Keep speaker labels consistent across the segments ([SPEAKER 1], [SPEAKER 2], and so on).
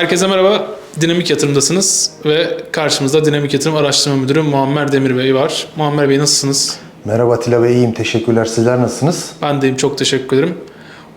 [SPEAKER 1] Herkese merhaba. Dinamik Yatırım'dasınız ve karşımızda Dinamik Yatırım Araştırma Müdürü Muammer Demir Bey var. Muammer Bey nasılsınız?
[SPEAKER 2] Merhaba Atilla Bey, iyiyim. Teşekkürler. Sizler nasılsınız?
[SPEAKER 1] Ben deyim çok teşekkür ederim.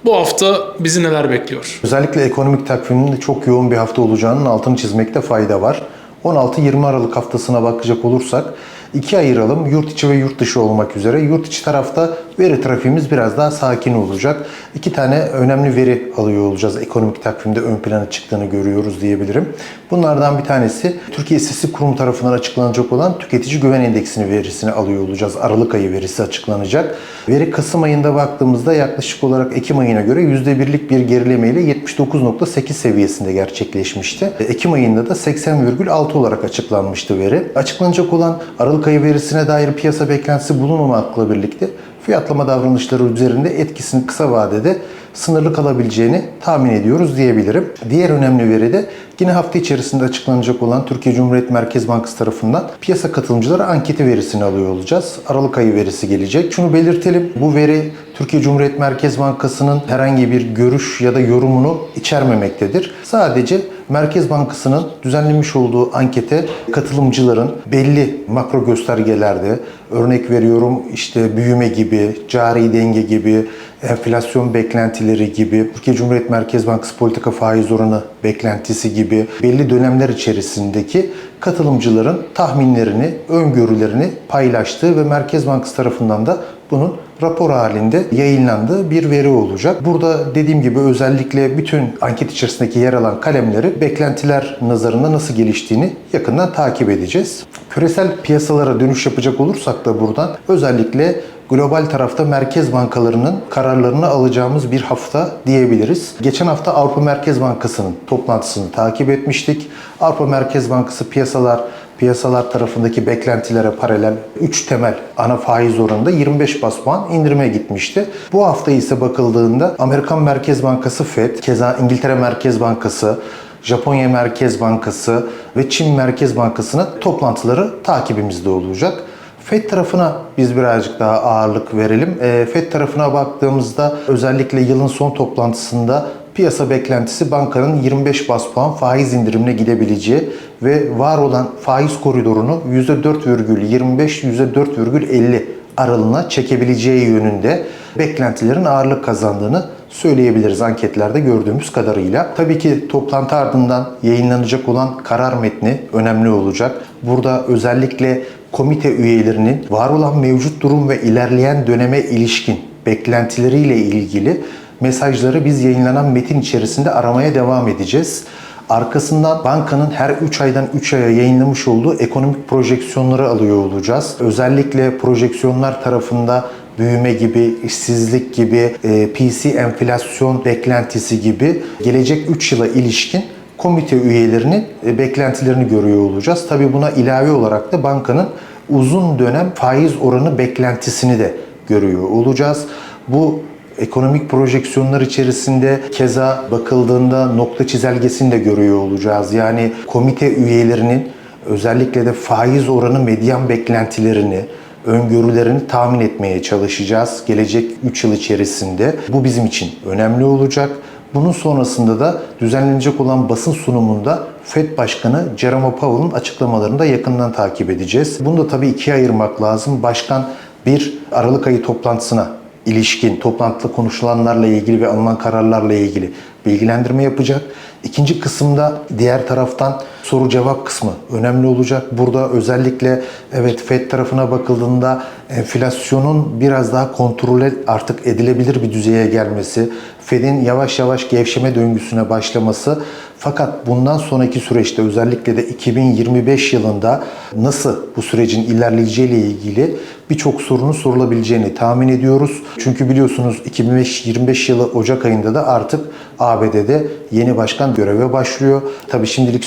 [SPEAKER 1] Bu hafta bizi neler bekliyor?
[SPEAKER 2] Özellikle ekonomik takviminde çok yoğun bir hafta olacağının altını çizmekte fayda var. 16-20 Aralık haftasına bakacak olursak ikiye ayıralım. Yurt içi ve yurt dışı olmak üzere. Yurt içi tarafta veri trafiğimiz biraz daha sakin olacak. İki tane önemli veri alıyor olacağız. Ekonomik takvimde ön plana çıktığını görüyoruz diyebilirim. Bunlardan bir tanesi Türkiye İstatistik Kurumu tarafından açıklanacak olan tüketici güven endeksini verisini alıyor olacağız. Aralık ayı verisi açıklanacak. Veri Kasım ayında baktığımızda yaklaşık olarak Ekim ayına göre %1'lik bir gerilemeyle 79.8 seviyesinde gerçekleşmişti. Ekim ayında da 80,6 olarak açıklanmıştı veri. Açıklanacak olan Aralık ayı verisine dair piyasa beklentisi bulunmamakla birlikte fiyatlama davranışları üzerinde etkisinin kısa vadede sınırlı kalabileceğini tahmin ediyoruz diyebilirim. Diğer önemli veri de yine hafta içerisinde açıklanacak olan Türkiye Cumhuriyet Merkez Bankası tarafından piyasa katılımcıları anketi verisini alıyor olacağız. Aralık ayı verisi gelecek. Şunu belirtelim. Bu veri Türkiye Cumhuriyet Merkez Bankası'nın herhangi bir görüş ya da yorumunu içermemektedir. Sadece Merkez Bankası'nın düzenlemiş olduğu ankete katılımcıların belli makro göstergelerde örnek veriyorum işte büyüme gibi, cari denge gibi, enflasyon beklentileri gibi, Türkiye Cumhuriyet Merkez Bankası politika faiz oranı beklentisi gibi belli dönemler içerisindeki katılımcıların tahminlerini, öngörülerini paylaştığı ve Merkez Bankası tarafından da bunun rapor halinde yayınlandığı bir veri olacak. Burada dediğim gibi özellikle bütün anket içerisindeki yer alan kalemleri beklentiler nazarında nasıl geliştiğini yakından takip edeceğiz. Küresel piyasalara dönüş yapacak olursak da buradan özellikle global tarafta merkez bankalarının kararlarını alacağımız bir hafta diyebiliriz. Geçen hafta Avrupa Merkez Bankası'nın toplantısını takip etmiştik. Avrupa Merkez Bankası piyasalar piyasalar tarafındaki beklentilere paralel 3 temel ana faiz oranında 25 bas puan indirime gitmişti. Bu hafta ise bakıldığında Amerikan Merkez Bankası Fed, keza İngiltere Merkez Bankası, Japonya Merkez Bankası ve Çin Merkez Bankası'nın toplantıları takibimizde olacak. FED tarafına biz birazcık daha ağırlık verelim. E, FED tarafına baktığımızda özellikle yılın son toplantısında piyasa beklentisi bankanın 25 bas puan faiz indirimine gidebileceği ve var olan faiz koridorunu %4,25-%4,50 aralığına çekebileceği yönünde beklentilerin ağırlık kazandığını söyleyebiliriz anketlerde gördüğümüz kadarıyla. Tabii ki toplantı ardından yayınlanacak olan karar metni önemli olacak. Burada özellikle komite üyelerinin var olan mevcut durum ve ilerleyen döneme ilişkin beklentileriyle ilgili mesajları biz yayınlanan metin içerisinde aramaya devam edeceğiz. Arkasından bankanın her 3 aydan 3 aya yayınlamış olduğu ekonomik projeksiyonları alıyor olacağız. Özellikle projeksiyonlar tarafında büyüme gibi, işsizlik gibi, e, PC enflasyon beklentisi gibi gelecek 3 yıla ilişkin komite üyelerinin e, beklentilerini görüyor olacağız. Tabii buna ilave olarak da bankanın uzun dönem faiz oranı beklentisini de görüyor olacağız. Bu ekonomik projeksiyonlar içerisinde keza bakıldığında nokta çizelgesini de görüyor olacağız. Yani komite üyelerinin özellikle de faiz oranı medyan beklentilerini, öngörülerini tahmin etmeye çalışacağız gelecek 3 yıl içerisinde. Bu bizim için önemli olacak. Bunun sonrasında da düzenlenecek olan basın sunumunda Fed Başkanı Jerome Powell'ın açıklamalarını da yakından takip edeceğiz. Bunu da tabii ikiye ayırmak lazım. Başkan bir Aralık ayı toplantısına ilişkin toplantıda konuşulanlarla ilgili ve alınan kararlarla ilgili bilgilendirme yapacak. İkinci kısımda diğer taraftan soru cevap kısmı önemli olacak. Burada özellikle evet FED tarafına bakıldığında enflasyonun biraz daha kontrol artık edilebilir bir düzeye gelmesi, Fed'in yavaş yavaş gevşeme döngüsüne başlaması fakat bundan sonraki süreçte özellikle de 2025 yılında nasıl bu sürecin ilerleyeceği ile ilgili birçok sorunun sorulabileceğini tahmin ediyoruz. Çünkü biliyorsunuz 2025 yılı Ocak ayında da artık ABD'de yeni başkan göreve başlıyor. Tabii şimdilik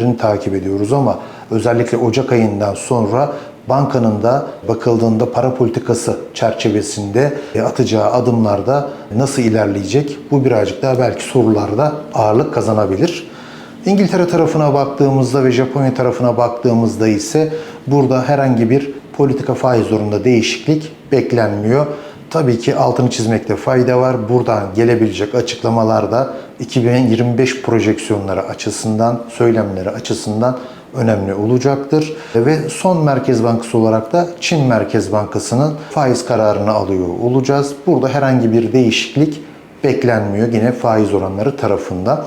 [SPEAKER 2] söylemlerini takip ediyoruz ama özellikle Ocak ayından sonra bankanın da bakıldığında para politikası çerçevesinde atacağı adımlarda nasıl ilerleyecek? Bu birazcık daha belki sorularda ağırlık kazanabilir. İngiltere tarafına baktığımızda ve Japonya tarafına baktığımızda ise burada herhangi bir politika faiz oranında değişiklik beklenmiyor. Tabii ki altını çizmekte fayda var. Buradan gelebilecek açıklamalar da 2025 projeksiyonları açısından, söylemleri açısından önemli olacaktır. Ve son Merkez Bankası olarak da Çin Merkez Bankası'nın faiz kararını alıyor olacağız. Burada herhangi bir değişiklik beklenmiyor yine faiz oranları tarafında.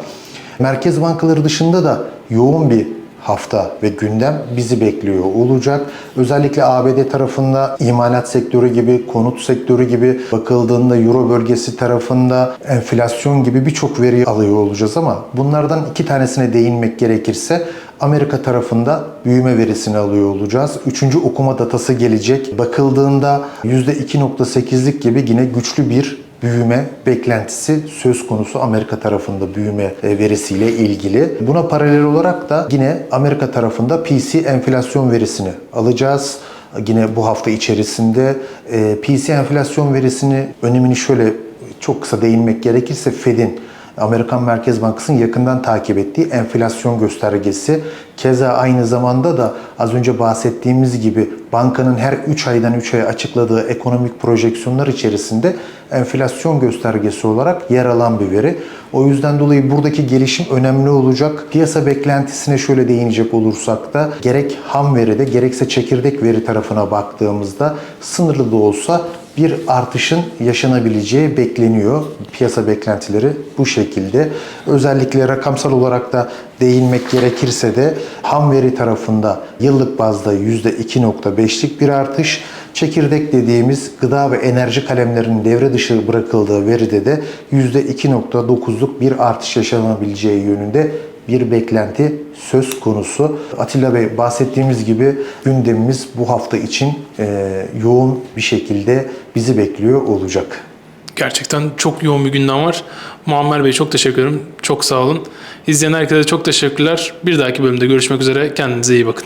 [SPEAKER 2] Merkez bankaları dışında da yoğun bir hafta ve gündem bizi bekliyor olacak. Özellikle ABD tarafında imalat sektörü gibi, konut sektörü gibi bakıldığında Euro bölgesi tarafında enflasyon gibi birçok veri alıyor olacağız ama bunlardan iki tanesine değinmek gerekirse Amerika tarafında büyüme verisini alıyor olacağız. Üçüncü okuma datası gelecek. Bakıldığında %2.8'lik gibi yine güçlü bir büyüme beklentisi söz konusu Amerika tarafında büyüme e, verisiyle ilgili. Buna paralel olarak da yine Amerika tarafında PC enflasyon verisini alacağız. Yine bu hafta içerisinde e, PC enflasyon verisini önemini şöyle çok kısa değinmek gerekirse Fed'in Amerikan Merkez Bankası'nın yakından takip ettiği enflasyon göstergesi. Keza aynı zamanda da az önce bahsettiğimiz gibi bankanın her 3 aydan 3 aya açıkladığı ekonomik projeksiyonlar içerisinde enflasyon göstergesi olarak yer alan bir veri. O yüzden dolayı buradaki gelişim önemli olacak. Piyasa beklentisine şöyle değinecek olursak da gerek ham veride gerekse çekirdek veri tarafına baktığımızda sınırlı da olsa bir artışın yaşanabileceği bekleniyor. Piyasa beklentileri bu şekilde. Özellikle rakamsal olarak da değinmek gerekirse de ham veri tarafında yıllık bazda %2.5'lik bir artış, çekirdek dediğimiz gıda ve enerji kalemlerinin devre dışı bırakıldığı veride de %2.9'luk bir artış yaşanabileceği yönünde bir beklenti söz konusu. Atilla Bey bahsettiğimiz gibi gündemimiz bu hafta için e, yoğun bir şekilde bizi bekliyor olacak.
[SPEAKER 1] Gerçekten çok yoğun bir gündem var. Muammer Bey çok teşekkür ederim. Çok sağ olun. İzleyen herkese çok teşekkürler. Bir dahaki bölümde görüşmek üzere. Kendinize iyi bakın.